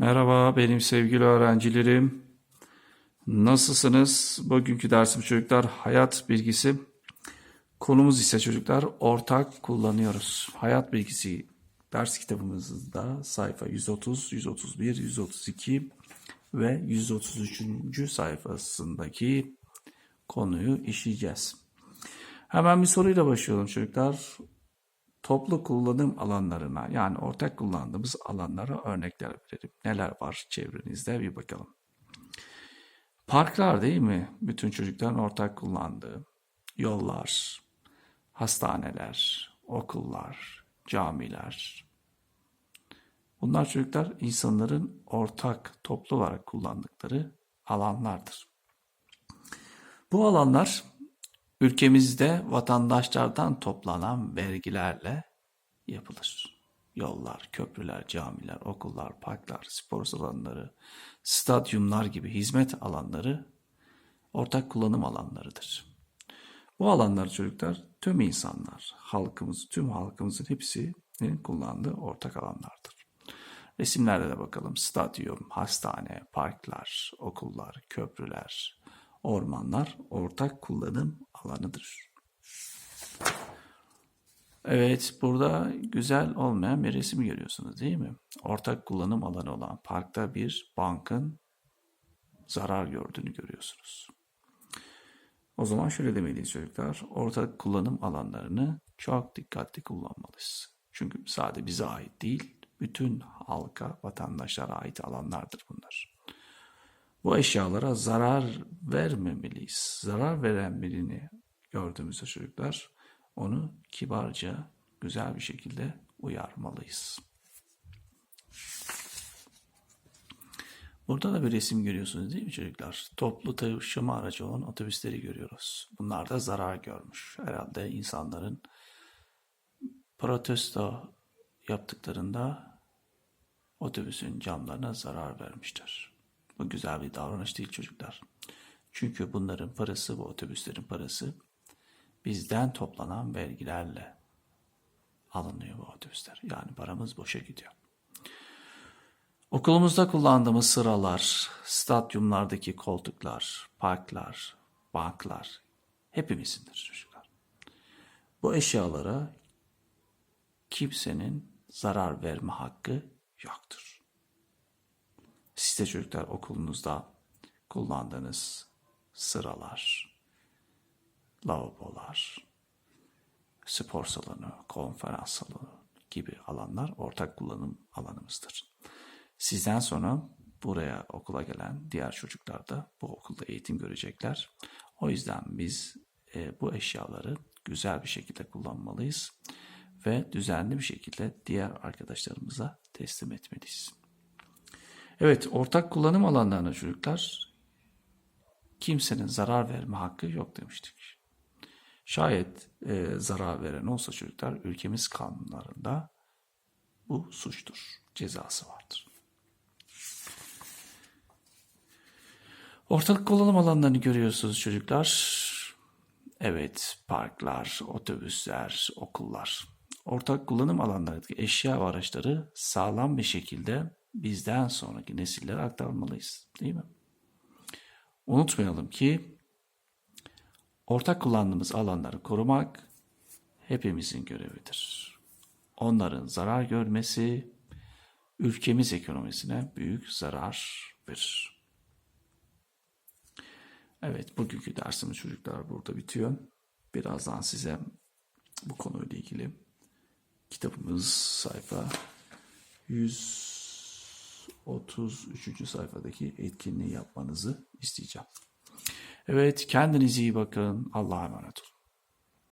Merhaba benim sevgili öğrencilerim. Nasılsınız? Bugünkü dersim çocuklar hayat bilgisi. Konumuz ise çocuklar ortak kullanıyoruz. Hayat bilgisi ders kitabımızda sayfa 130, 131, 132 ve 133. sayfasındaki konuyu işleyeceğiz. Hemen bir soruyla başlayalım çocuklar. Toplu kullanım alanlarına yani ortak kullandığımız alanlara örnekler verelim. Neler var çevrenizde bir bakalım. Parklar değil mi? Bütün çocukların ortak kullandığı. Yollar, hastaneler, okullar, camiler. Bunlar çocuklar insanların ortak, toplu olarak kullandıkları alanlardır. Bu alanlar ülkemizde vatandaşlardan toplanan vergilerle yapılır. Yollar, köprüler, camiler, okullar, parklar, spor salonları, stadyumlar gibi hizmet alanları ortak kullanım alanlarıdır. Bu alanlar çocuklar tüm insanlar, halkımız, tüm halkımızın hepsinin kullandığı ortak alanlardır. Resimlerde de bakalım. Stadyum, hastane, parklar, okullar, köprüler, ormanlar ortak kullanım alanıdır. Evet, burada güzel olmayan bir resim görüyorsunuz değil mi? Ortak kullanım alanı olan parkta bir bankın zarar gördüğünü görüyorsunuz. O zaman şöyle demeliyiz çocuklar. Ortak kullanım alanlarını çok dikkatli kullanmalıyız. Çünkü sadece bize ait değil, bütün halka, vatandaşlara ait alanlardır bunlar. Bu eşyalara zarar vermemeliyiz. Zarar veren birini gördüğümüzde çocuklar onu kibarca, güzel bir şekilde uyarmalıyız. Burada da bir resim görüyorsunuz değil mi çocuklar? Toplu taşıma aracı olan otobüsleri görüyoruz. Bunlar da zarar görmüş. Herhalde insanların protesto yaptıklarında otobüsün camlarına zarar vermişler. Bu güzel bir davranış değil çocuklar. Çünkü bunların parası, bu otobüslerin parası bizden toplanan vergilerle alınıyor bu otobüsler. Yani paramız boşa gidiyor. Okulumuzda kullandığımız sıralar, stadyumlardaki koltuklar, parklar, banklar hepimizindir çocuklar. Bu eşyalara kimsenin zarar verme hakkı yoktur. Siz de çocuklar okulunuzda kullandığınız sıralar, lavabolar, spor salonu, konferans salonu gibi alanlar ortak kullanım alanımızdır. Sizden sonra buraya okula gelen diğer çocuklar da bu okulda eğitim görecekler. O yüzden biz e, bu eşyaları güzel bir şekilde kullanmalıyız ve düzenli bir şekilde diğer arkadaşlarımıza teslim etmeliyiz. Evet, ortak kullanım alanlarına çocuklar kimsenin zarar verme hakkı yok demiştik. Şayet e, zarar veren olsa çocuklar ülkemiz kanunlarında bu suçtur, cezası vardır. Ortak kullanım alanlarını görüyorsunuz çocuklar. Evet, parklar, otobüsler, okullar. Ortak kullanım alanlarındaki eşya ve araçları sağlam bir şekilde bizden sonraki nesillere aktarmalıyız. Değil mi? Unutmayalım ki ortak kullandığımız alanları korumak hepimizin görevidir. Onların zarar görmesi ülkemiz ekonomisine büyük zarar verir. Evet, bugünkü dersimiz çocuklar burada bitiyor. Birazdan size bu konuyla ilgili kitabımız sayfa 133. sayfadaki etkinliği yapmanızı isteyeceğim. Evet, kendinize iyi bakın. Allah'a emanet olun.